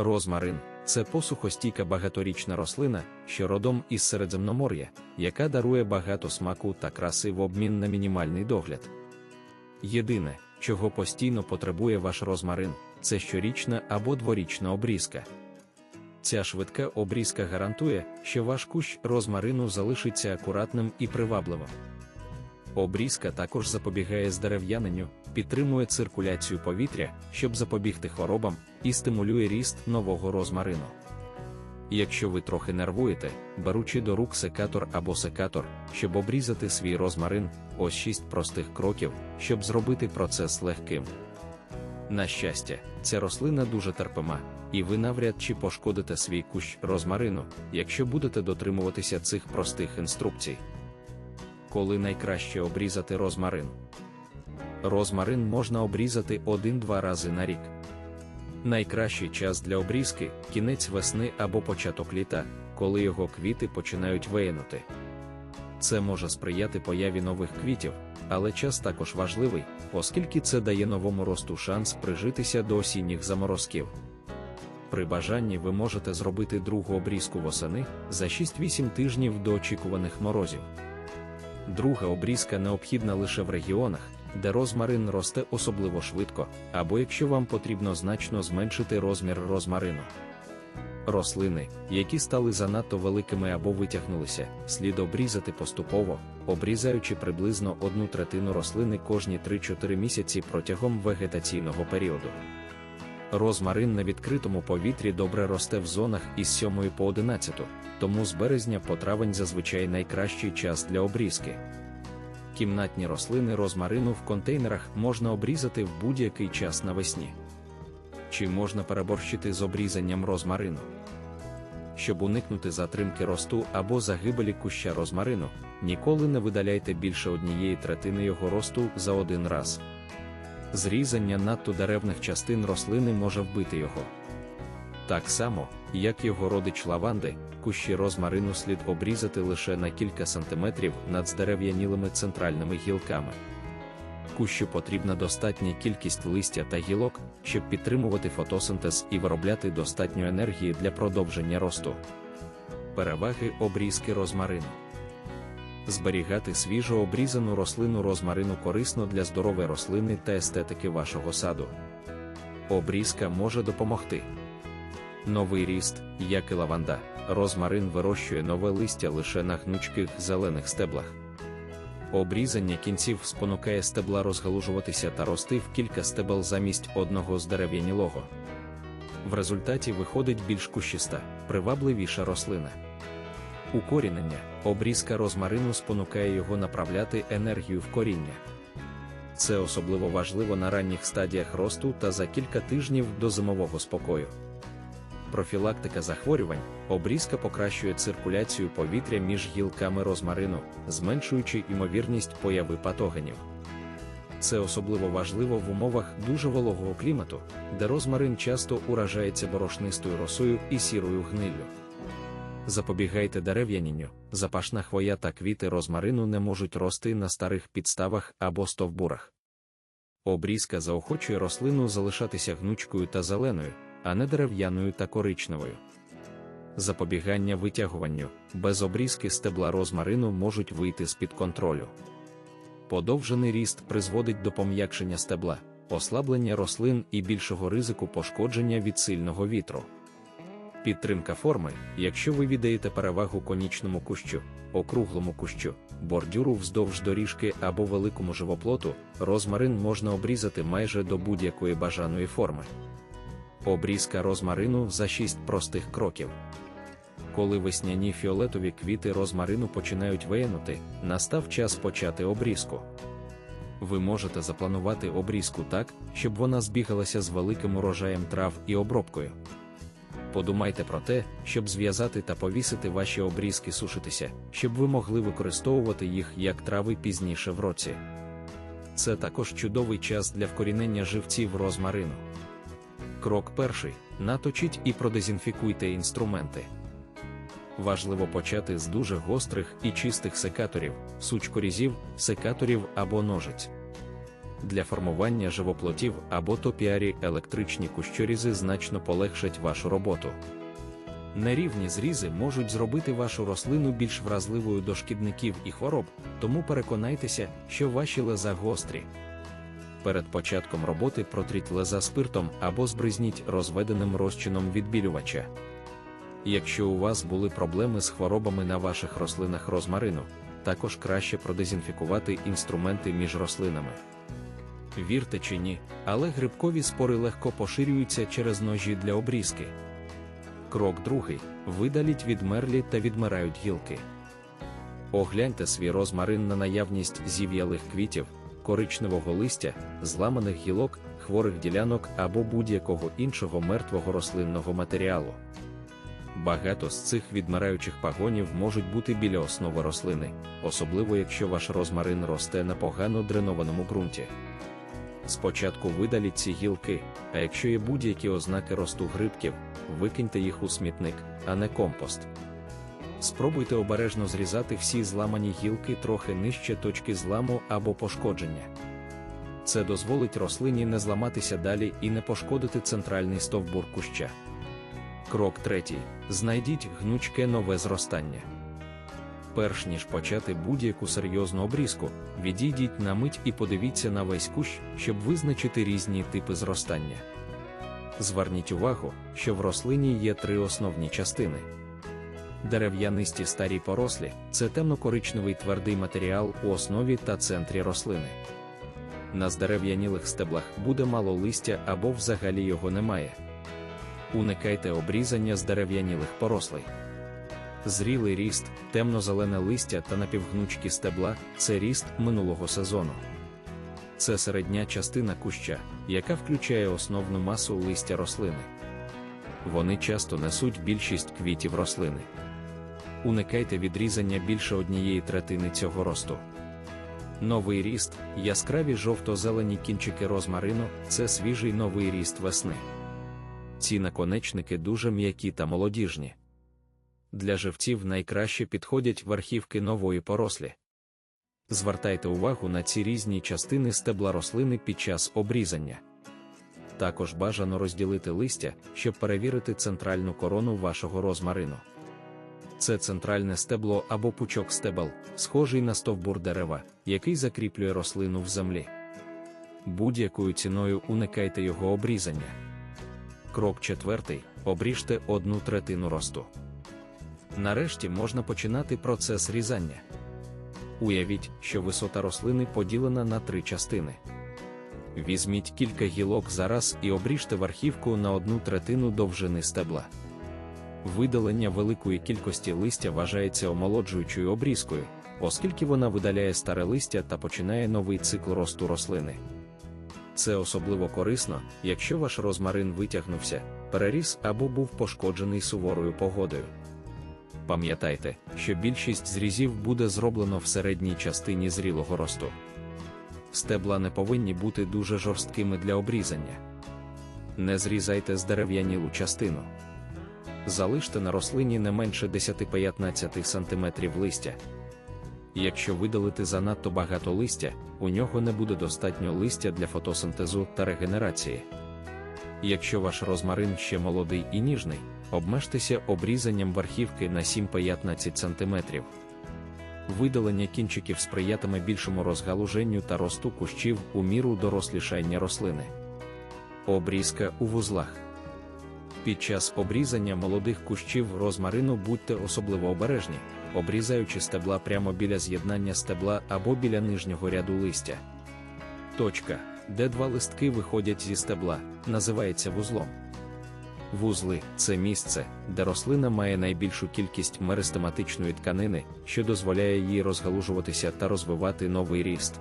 Розмарин це посухостійка багаторічна рослина, що родом із Середземномор'я, яка дарує багато смаку та краси в обмін на мінімальний догляд. Єдине, чого постійно потребує ваш розмарин, це щорічна або дворічна обрізка. Ця швидка обрізка гарантує, що ваш кущ розмарину залишиться акуратним і привабливим. Обрізка також запобігає здерев'яненню, підтримує циркуляцію повітря, щоб запобігти хворобам, і стимулює ріст нового розмарину. Якщо ви трохи нервуєте, беручи до рук секатор або секатор, щоб обрізати свій розмарин, ось шість простих кроків, щоб зробити процес легким. На щастя, ця рослина дуже терпима, і ви навряд чи пошкодите свій кущ розмарину, якщо будете дотримуватися цих простих інструкцій. Коли найкраще обрізати розмарин? Розмарин можна обрізати 1-2 рази на рік. Найкращий час для обрізки кінець весни або початок літа, коли його квіти починають виянути. Це може сприяти появі нових квітів, але час також важливий, оскільки це дає новому росту шанс прижитися до осінніх заморозків. При бажанні ви можете зробити другу обрізку восени за 6-8 тижнів до очікуваних морозів. Друга обрізка необхідна лише в регіонах, де розмарин росте особливо швидко, або якщо вам потрібно значно зменшити розмір розмарину. Рослини, які стали занадто великими або витягнулися, слід обрізати поступово, обрізаючи приблизно одну третину рослини кожні 3-4 місяці протягом вегетаційного періоду. Розмарин на відкритому повітрі добре росте в зонах із 7 по 11, тому з березня по травень зазвичай найкращий час для обрізки. Кімнатні рослини розмарину в контейнерах можна обрізати в будь-який час навесні. Чи можна переборщити з обрізанням розмарину? Щоб уникнути затримки росту або загибелі куща розмарину, ніколи не видаляйте більше однієї третини його росту за один раз. Зрізання надто деревних частин рослини може вбити його. Так само, як його родич лаванди, кущі розмарину слід обрізати лише на кілька сантиметрів над здерев'янілими центральними гілками. Кущу потрібна достатня кількість листя та гілок, щоб підтримувати фотосинтез і виробляти достатньо енергії для продовження росту. Переваги обрізки розмарину. Зберігати свіжо обрізану рослину розмарину корисно для здорової рослини та естетики вашого саду. Обрізка може допомогти. Новий ріст, як і лаванда, розмарин вирощує нове листя лише на гнучких зелених стеблах. Обрізання кінців спонукає стебла розгалужуватися та рости в кілька стебел замість одного здерев'янілого. В результаті виходить більш кущиста, привабливіша рослина. Укорінення, обрізка розмарину спонукає його направляти енергію в коріння. Це особливо важливо на ранніх стадіях росту та за кілька тижнів до зимового спокою. Профілактика захворювань, обрізка покращує циркуляцію повітря між гілками розмарину, зменшуючи ймовірність появи патогенів. Це особливо важливо в умовах дуже вологого клімату, де розмарин часто уражається борошнистою росою і сірою гниллю. Запобігайте дерев'янінню, запашна хвоя та квіти розмарину не можуть рости на старих підставах або стовбурах. Обрізка заохочує рослину залишатися гнучкою та зеленою, а не дерев'яною та коричневою. Запобігання витягуванню без обрізки стебла розмарину можуть вийти з-під контролю. Подовжений ріст призводить до пом'якшення стебла, ослаблення рослин і більшого ризику пошкодження від сильного вітру. Підтримка форми, якщо ви віддаєте перевагу конічному кущу, округлому кущу, бордюру вздовж доріжки або великому живоплоту, розмарин можна обрізати майже до будь-якої бажаної форми. Обрізка розмарину за 6 простих кроків. Коли весняні фіолетові квіти розмарину починають виянути, настав час почати обрізку. Ви можете запланувати обрізку так, щоб вона збігалася з великим урожаєм трав і обробкою. Подумайте про те, щоб зв'язати та повісити ваші обрізки сушитися, щоб ви могли використовувати їх як трави пізніше в році. Це також чудовий час для вкорінення живців розмарину. Крок перший: наточіть і продезінфікуйте інструменти. Важливо почати з дуже гострих і чистих секаторів, сучкорізів, секаторів або ножиць. Для формування живоплотів або топіарі електричні кущорізи значно полегшать вашу роботу. Нерівні зрізи можуть зробити вашу рослину більш вразливою до шкідників і хвороб, тому переконайтеся, що ваші леза гострі. Перед початком роботи протріть леза спиртом або збризніть розведеним розчином відбілювача. Якщо у вас були проблеми з хворобами на ваших рослинах розмарину, також краще продезінфікувати інструменти між рослинами. Вірте чи ні, але грибкові спори легко поширюються через ножі для обрізки. Крок другий: видаліть відмерлі та відмирають гілки. Огляньте свій розмарин на наявність зів'ялих квітів, коричневого листя, зламаних гілок, хворих ділянок або будь-якого іншого мертвого рослинного матеріалу. Багато з цих відмираючих пагонів можуть бути біля основи рослини, особливо якщо ваш розмарин росте на погано дренованому ґрунті. Спочатку видаліть ці гілки, а якщо є будь-які ознаки росту грибків, викиньте їх у смітник, а не компост. Спробуйте обережно зрізати всі зламані гілки трохи нижче точки зламу або пошкодження. Це дозволить рослині не зламатися далі і не пошкодити центральний стовбур куща. Крок третій. Знайдіть гнучке нове зростання. Перш ніж почати будь-яку серйозну обрізку, відійдіть на мить і подивіться на весь кущ, щоб визначити різні типи зростання. Зверніть увагу, що в рослині є три основні частини. Дерев'янисті старі порослі це темно-коричневий твердий матеріал у основі та центрі рослини. На здерев'янілих стеблах буде мало листя або взагалі його немає. Уникайте обрізання з дерев'янілих порослей. Зрілий ріст, темно-зелене листя та напівгнучкі стебла це ріст минулого сезону. Це середня частина куща, яка включає основну масу листя рослини. Вони часто несуть більшість квітів рослини. Уникайте відрізання більше однієї третини цього росту. Новий ріст, яскраві жовто-зелені кінчики розмарину це свіжий новий ріст весни. Ці наконечники дуже м'які та молодіжні. Для живців найкраще підходять верхівки нової порослі. Звертайте увагу на ці різні частини стебла рослини під час обрізання. Також бажано розділити листя, щоб перевірити центральну корону вашого розмарину. Це центральне стебло або пучок стебел, схожий на стовбур дерева, який закріплює рослину в землі. Будь-якою ціною уникайте його обрізання. Крок четвертий: обріжте одну третину росту. Нарешті можна починати процес різання. Уявіть, що висота рослини поділена на три частини. Візьміть кілька гілок зараз і обріжте верхівку на одну третину довжини стебла. Видалення великої кількості листя вважається омолоджуючою обрізкою, оскільки вона видаляє старе листя та починає новий цикл росту рослини. Це особливо корисно, якщо ваш розмарин витягнувся, переріс або був пошкоджений суворою погодою. Пам'ятайте, що більшість зрізів буде зроблено в середній частині зрілого росту. Стебла не повинні бути дуже жорсткими для обрізання. Не зрізайте здерев'янілу частину. Залиште на рослині не менше 10-15 см листя. Якщо видалити занадто багато листя, у нього не буде достатньо листя для фотосинтезу та регенерації. Якщо ваш розмарин ще молодий і ніжний, обмежтеся обрізанням верхівки на 7-15 см. Видалення кінчиків сприятиме більшому розгалуженню та росту кущів у міру дорослішання рослини. Обрізка у вузлах. Під час обрізання молодих кущів розмарину будьте особливо обережні, обрізаючи стебла прямо біля з'єднання стебла або біля нижнього ряду листя. Точка, де два листки виходять зі стебла, називається вузлом. Вузли це місце, де рослина має найбільшу кількість меристематичної тканини, що дозволяє їй розгалужуватися та розвивати новий ріст.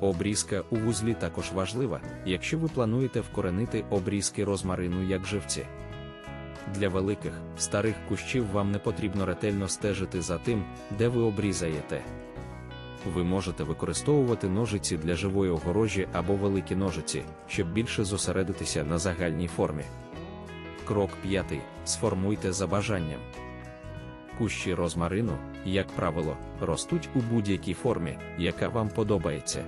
Обрізка у вузлі також важлива, якщо ви плануєте вкоренити обрізки розмарину як живці. Для великих, старих кущів вам не потрібно ретельно стежити за тим, де ви обрізаєте. Ви можете використовувати ножиці для живої огорожі або великі ножиці, щоб більше зосередитися на загальній формі. Крок п'ятий. Сформуйте за бажанням. Кущі розмарину, як правило, ростуть у будь-якій формі, яка вам подобається.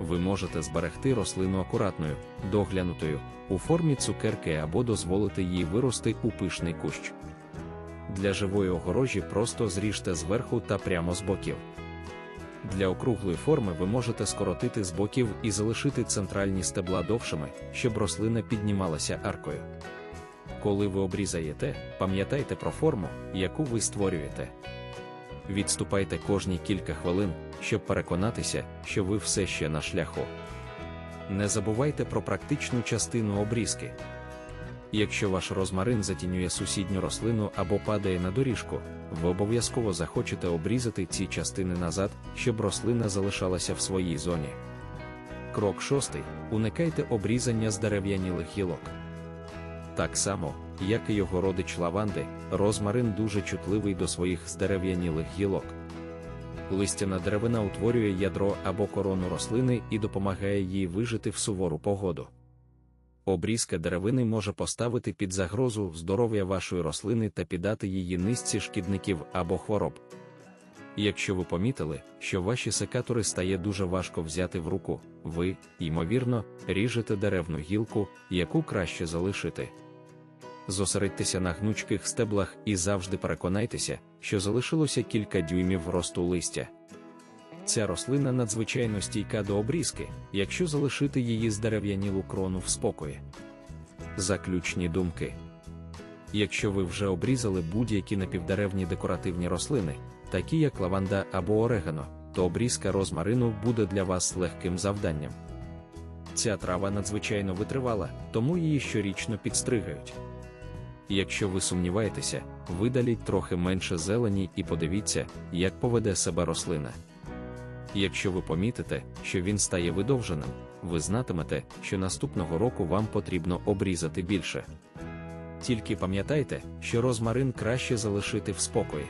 ви можете зберегти рослину акуратною, доглянутою, у формі цукерки або дозволити їй вирости у пишний кущ. Для живої огорожі просто зріжте зверху та прямо з боків. Для округлої форми ви можете скоротити з боків і залишити центральні стебла довшими, щоб рослина піднімалася аркою. Коли ви обрізаєте, пам'ятайте про форму, яку ви створюєте. Відступайте кожні кілька хвилин, щоб переконатися, що ви все ще на шляху. Не забувайте про практичну частину обрізки. Якщо ваш розмарин затінює сусідню рослину або падає на доріжку, ви обов'язково захочете обрізати ці частини назад, щоб рослина залишалася в своїй зоні. Крок шостий. Уникайте обрізання з дерев'янілих гілок. Так само, як і його родич лаванди, розмарин дуже чутливий до своїх здерев'янілих гілок. Листяна деревина утворює ядро або корону рослини і допомагає їй вижити в сувору погоду. Обрізка деревини може поставити під загрозу здоров'я вашої рослини та піддати її низці шкідників або хвороб. Якщо ви помітили, що ваші секатори стає дуже важко взяти в руку, ви, ймовірно, ріжете деревну гілку, яку краще залишити. Зосередьтеся на гнучких стеблах і завжди переконайтеся, що залишилося кілька дюймів росту листя. Ця рослина надзвичайно стійка до обрізки, якщо залишити її здерев'янілу крону в спокої. Заключні думки. Якщо ви вже обрізали будь-які напівдеревні декоративні рослини, такі як лаванда або орегано, то обрізка розмарину буде для вас легким завданням. Ця трава надзвичайно витривала, тому її щорічно підстригають. Якщо ви сумніваєтеся, видаліть трохи менше зелені і подивіться, як поведе себе рослина. Якщо ви помітите, що він стає видовженим, ви знатимете, що наступного року вам потрібно обрізати більше. Тільки пам'ятайте, що розмарин краще залишити в спокої.